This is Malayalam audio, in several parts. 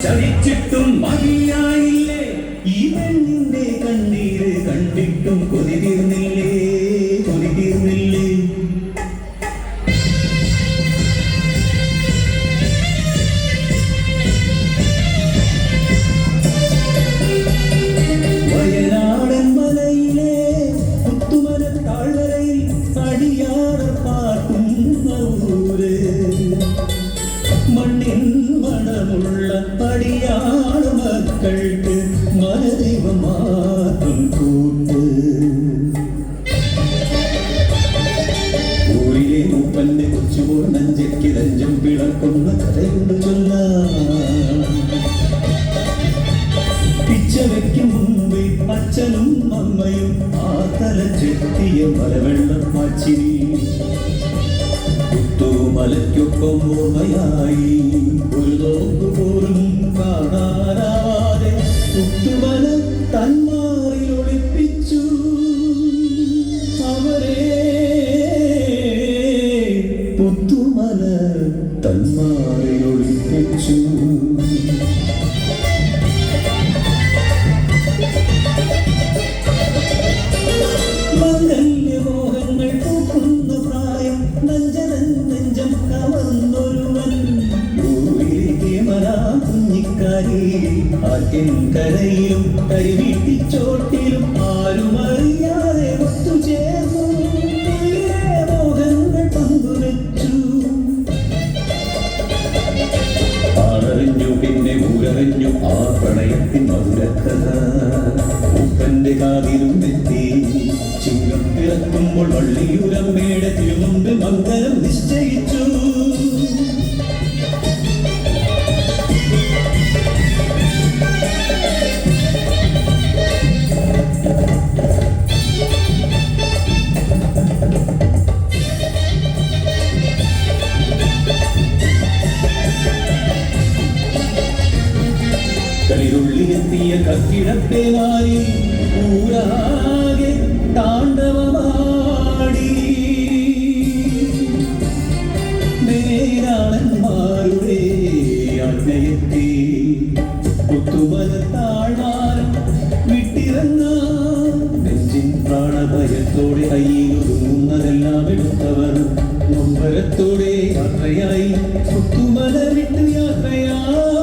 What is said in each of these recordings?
ചതിച്ചിട്ടും മതിയായില്ലേ மனமுள்ள அடியாடு மக்களுக்கு மனதெய்வமாகும் கூட்டு ஊரிலே மூப்பன்னை குச்சுவோர் நஞ்சைக்கு தஞ்சம் பிளர்கொண்ட கதை உண்டு சொன்னா பிச்சை வைக்கும் முன்பே அச்சனும் அம்மையும் ஆத்தல செத்திய மரவெள்ளம் ஆச்சினி മലയ്ക്കൊപ്പം ഓർമ്മയായി. ഒരു നോക്ക് പോലും കാണാനാവാതെ കുത്തുമല തന്മാറിൽ ഒളിപ്പിച്ചു. അവരെ പുത്തുമല തന്മാറിൽ ഒളിപ്പിച്ചു. മംഗല്യമോഹങ്ങൾ പൂക്കുന്ന പ്രായം നഞ്ചനൻ കരയിലും ആരും അറിയാതെ എത്തി. ചിങ്ങം പിറക്കുമ്പോൾ വള്ളിയൂരമ്മയുടെ കക്കിടപ്പേനായി ഊരാകെ താണ്ഡവമാടി. നേരാളന്മാരുടെ അണ്ണയെത്തി കുത്തുമല വിട്ടിറങ്ങ. നെഞ്ചിൻ പ്രാണഭയത്തോടെ കയ്യിലൊതുങ്ങുന്നതെല്ലാം എടുത്തവർ നൊമ്പരത്തോടെ യാത്രയായി കുത്തുമല വിട്ട് യാത്രയായി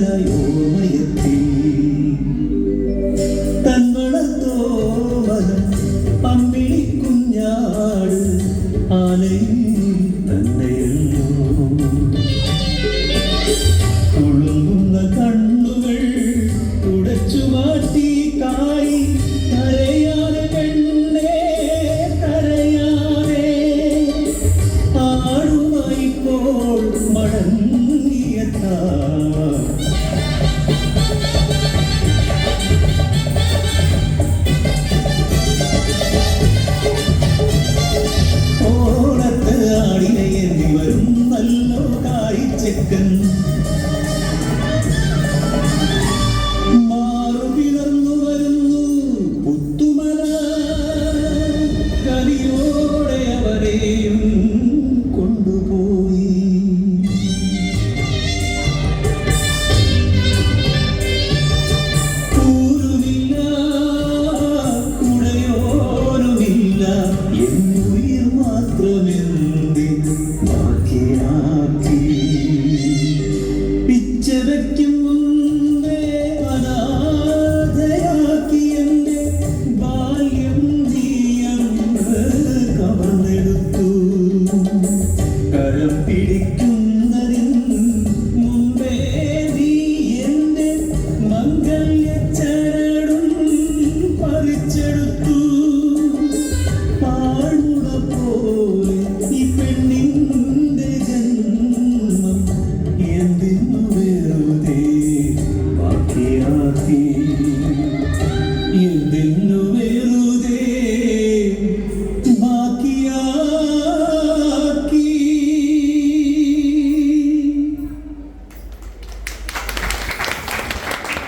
സുന്ദരനായി ഓർമ്മയെത്തി തന്മണത്തോമനം അമ്മിണി കുഞ്ഞാട് ആലയും മംഗല്യച്ചരടും പറിച്ചെടുത്തു